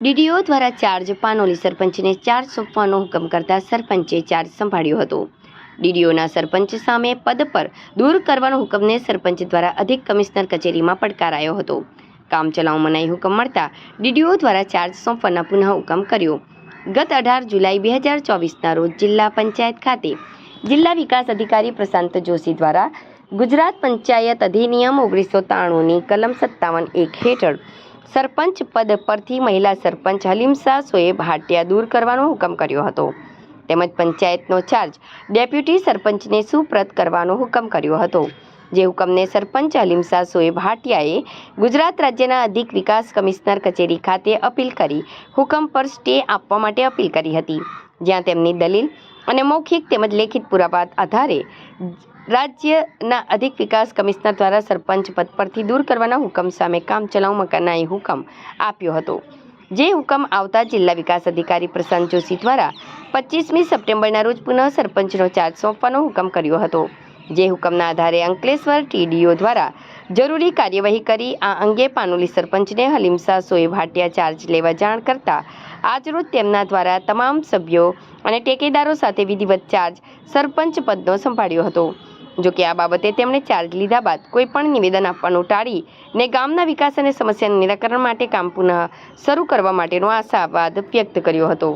DDO દ્વારા charge Panoli સરપંચને charge સોંપવાનો હુકમ કરતા સરપંચે ચાર્જ સંભાળ્યો હતો. ડીડીઓના સરપંચ સામે પદ પર દૂર કરવાનો હુકમને સરપંચ દ્વારા અધિક કમિશનર કચેરીમાં પડકારાયો હતો. કામચલાઉ મનાઈ હુકમ મળતા ડીડીઓ દ્વારા ચાર્જ સોંપવાના પુનઃ હુકમ કર્યો. ગત અઢાર જુલાઈ બે હજાર ચોવીસના રોજ જિલ્લા પંચાયત ખાતે જિલ્લા વિકાસ અધિકારી પ્રશાંત જોશી દ્વારા ગુજરાત પંચાયત અધિનિયમ ઓગણીસો ત્રાણુંની કલમ સત્તાવન એક હેઠળ સરપંચ પદ પરથી મહિલા સરપંચ હલીમશા સોએબ હાટિયા દૂર કરવાનો હુકમ કર્યો હતો. તેમજ પંચાયતનો ચાર્જ ડેપ્યુટી સરપંચને સુપ્રત કરવાનો હુકમ કર્યો હતો. જે હુકમને સરપંચ હલીમશા સોએબ હાટિયાએ ગુજરાત રાજ્યના અધિક વિકાસ કમિશનર કચેરી ખાતે અપીલ કરી હુકમ પર સ્ટે આપવા માટે અપીલ કરી હતી. જ્યાં તેમની દલીલ અને મૌખિક તેમજ લેખિત પુરાવા આધારે રાજ્યના અધિક વિકાસ કમિશનર દ્વારા સરપંચ પદ પરથી દૂર કરવાના હુકમ સામે કામચલાઉ મકાનાએ હુકમ આપ્યો હતો. જે હુકમ આવતા જિલ્લા વિકાસ અધિકારી પ્રશાંત જોશી દ્વારા પચીસમી સપ્ટેમ્બરના રોજ પુનઃ સરપંચનો ચાર્જ સોંપવાનો હુકમ કર્યો હતો. જે હુકમના આધારે અંકલેશ્વર ટીડીઓ દ્વારા જરૂરી કાર્યવાહી કરી આ અંગે પાનોલી સરપંચને હલીમસા સોએબ હાટિયા ચાર્જ લેવા જાણ કરતા આજરોજ તેમના દ્વારા તમામ સભ્યો અને ટેકેદારો સાથે વિધિવત ચાર્જ સરપંચ પદનો સંભાળ્યો હતો. જો કે આ બાબતે તેમણે ચાર્જ લીધા બાદ કોઈ પણ નિવેદન આપવાનું ટાળી ને ગામના વિકાસ અને સમસ્યાના નિરાકરણ માટે કામ પુનઃ શરૂ કરવા માટેનો આશાવાદ વ્યક્ત કર્યો હતો.